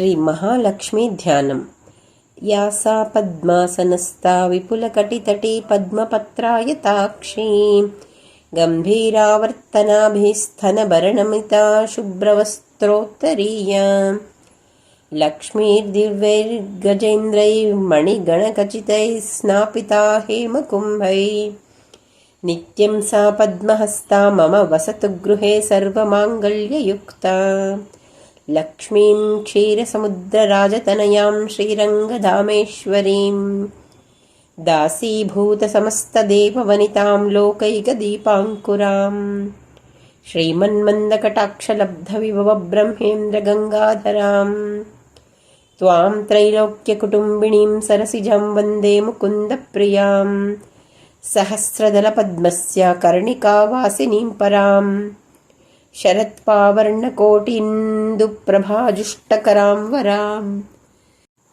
श्रीमहालक्ष्मीध्यानम्। या सा पद्मासनस्था विपुलकटितटी पद्मपत्रायताक्षी गम्भीरावर्तनाभिस्थनभरणमिता शुभ्रवस्त्रोत्तरीया लक्ष्मीर्दिव्यैर्गजेन्द्रैर्मणिगणखचितैः स्नापिता हेमकुम्भै। नित्यं सा पद्महस्ता मम वसतु गृहे सर्वमाङ्गल्ययुक्ता लक्ष्मीं क्षीरसमुद्रराजतनयां श्रीरङ्गधामेश्वरीं दासीभूतसमस्तदेववनितां लोकैकदीपाङ्कुराम् श्रीमन्मन्दकटाक्षलब्धविभवब्रह्मेन्द्रगङ्गाधराम् त्वां त्रैलोक्यकुटुम्बिनीं सरसिजं वन्दे मुकुन्दप्रियाम् सहस्रदलपद्मस्य कर्णिकावासिनीं पराम् शरत्पावर्णकोटीन्दुप्रभाजुष्टकरां वराम्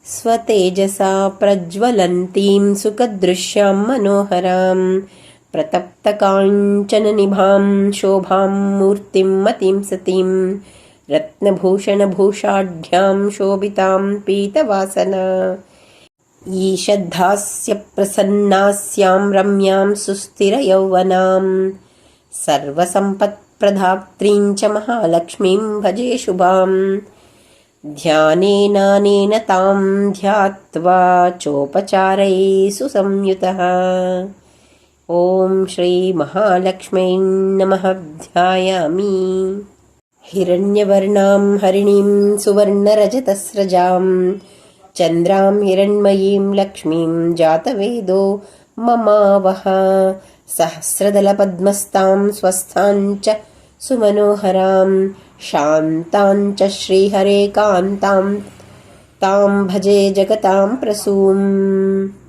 स्वतेजसा प्रज्वलन्तीं सुखदृश्यां मनोहरां प्रतप्तकाञ्चननिभां शोभां मूर्तिं मतिं सतीं। रत्नभूषणभूषाढ्यां शोभितां पीतवासना। ईषद्धास्य प्रसन्नास्यां रम्यां सुस्थिरयौवनां सर्वसम्पत् प्रधात्रीं च महालक्ष्मीं भजे शुभाम्। ध्यानेनानेन तां ध्यात्वा चोपचारै सुसंयुतः। ॐ श्रीमहालक्ष्मै नमः ध्यायामि। हिरण्यवर्णां हरिणीं सुवर्णरजतस्रजां चन्द्रां हिरण्मयीं लक्ष्मीं जातवेदो ममावह सहस्रदलपद्मस्तां स्वस्थाञ्च सुमनोहरां शान्ताञ्च श्रीहरे कान्तां तां भजे जगतां प्रसूम्।